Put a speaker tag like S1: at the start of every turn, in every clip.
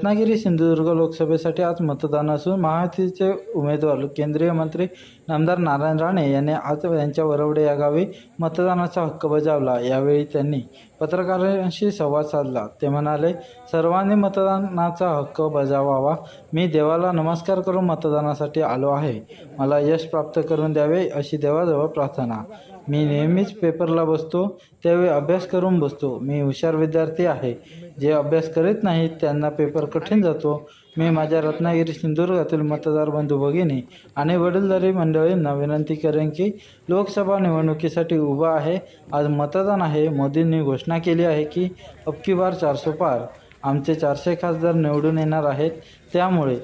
S1: रत्नागिरी सिंधुदुर्ग लोकसभेसाठी आज मतदान असून महायुतीचे उमेदवार केंद्रीय मंत्री नामदार नारायण राणे यांनी आज यांच्या वरवडे या गावी मतदानाचा हक्क बजावला. यावेळी त्यांनी पत्रकारांशी संवाद साधला. ते म्हणाले सर्वांनी मतदानाचा हक्क बजावावा. मी देवाला नमस्कार करून मतदानासाठी आलो आहे. मला यश प्राप्त करून द्यावे अशी देवाजवळ प्रार्थना. मी नेहमीच पेपरला बसतो त्यावेळी अभ्यास करून बसतो. मी हुशार विद्यार्थी आहे. जे अभ्यास करीत नाहीत त्यांना पेपर कठीण जातो. मी माझ्या रत्नागिरी सिंधुदुर्गातील मतदार बंधू भगिनी आणि वडीलधारी मंडळींना विनंती करेन की लोकसभा निवडणुकीसाठी उभा आहे. आज मतदान आहे. मोदींनी घोषणा केली आहे की अबकी बार चारशे पार. आमचे चारशे खासदार निवडून येणार आहेत. त्यामुळे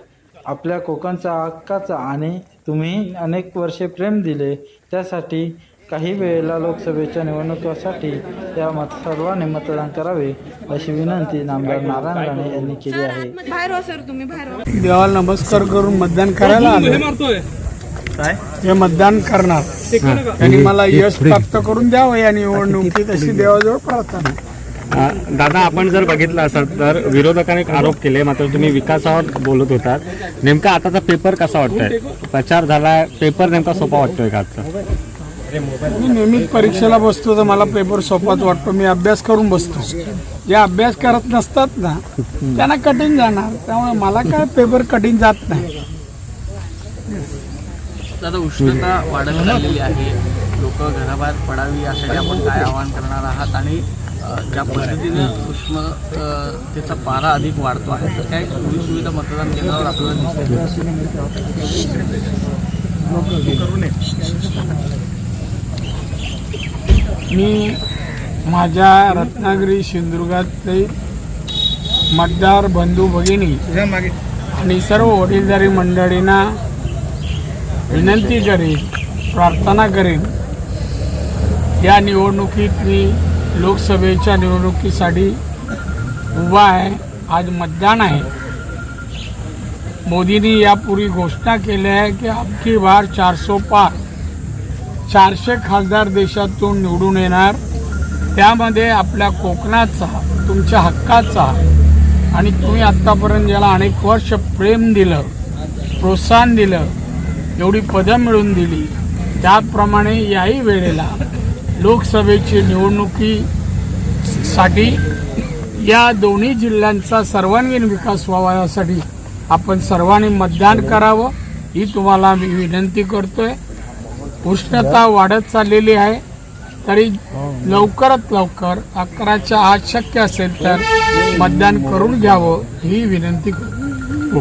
S1: आपल्या कोकणचा हक्काचा आणि तुम्ही अनेक वर्षे प्रेम दिले. त्यासाठी काही वेळेला लोकसभेच्या निवडणुकीसाठी या मत सर्वांनी मतदान करावे अशी विनंती नामदार नारायण राणे यांनी केली आहे.
S2: बाहेर हो सर तुम्ही बाहेर हो
S3: देवाला नमस्कार करून मतदान करायला आलो हे मतदान करणार. त्यांनी मला यश प्राप्त करून द्यावं या निवडणुकीत अशी देवाजवळ प्रार्थना.
S4: अ, दादा आपण जर बघितलं असाल तर विरोधकांनी एक आरोप केले मात्र तुम्ही विकासावर बोलत होतात. नेमका आताचा पेपर कसा वाटतोय? प्रचार झालाय पेपर नेमका सोपा वाटतोय का आजचा?
S3: मी नेहमीच परीक्षेला बसतो तर मला पेपर सोपाच वाटतो. मी अभ्यास करून बसतो. जे अभ्यास करत नसतात ना त्यांना कठीण जाणार. त्यामुळे मला काय पेपर कठीण जात नाही.
S5: दादा उष्णता वाढत चाललेली आहे. लोक घराबाहेर पडावी यासाठी आपण काय आवाहन करणार आहात? आणि ज्या पद्धतीनं उष्णतेचा पारा अधिक वाढतो आहे तर काय सोयी सुविधा मतदान केंद्रावर आपल्याला दिसते?
S3: मी माझ्या रत्नागिरी सिंधुदुर्गातले मतदार बंधू भगिनी आणि सर्व वडीलधारी मंडळींना विनंती करेन प्रार्थना करेन. या निवडणुकीत मी लोकसभेच्या निवडणुकीसाठी उभा आहे. आज मतदान आहे. मोदींनी यापूर्वी घोषणा केली आहे की अबकी बार चारसो पार. चारशे खासदार देशातून निवडून येणार. त्यामध्ये आपल्या कोकणाचा तुमच्या हक्काचा आणि तुम्ही आत्तापर्यंत ज्याला अनेक वर्ष प्रेम दिलं प्रोत्साहन दिलं एवढी पदं मिळवून दिली त्याप्रमाणे याही वेळेला लोकसभेची निवडणुकीसाठी या दोन्ही जिल्ह्यांचा सर्वांगीण विकास व्हावा यासाठी आपण सर्वांनी मतदान करावं ही तुम्हाला मी विनंती करतोय. उष्णता वाढत चाललेली आहे तरी लवकरात लवकर अकराच्या आत शक्य असेल तर मतदान करून घ्यावं ही विनंती करतो.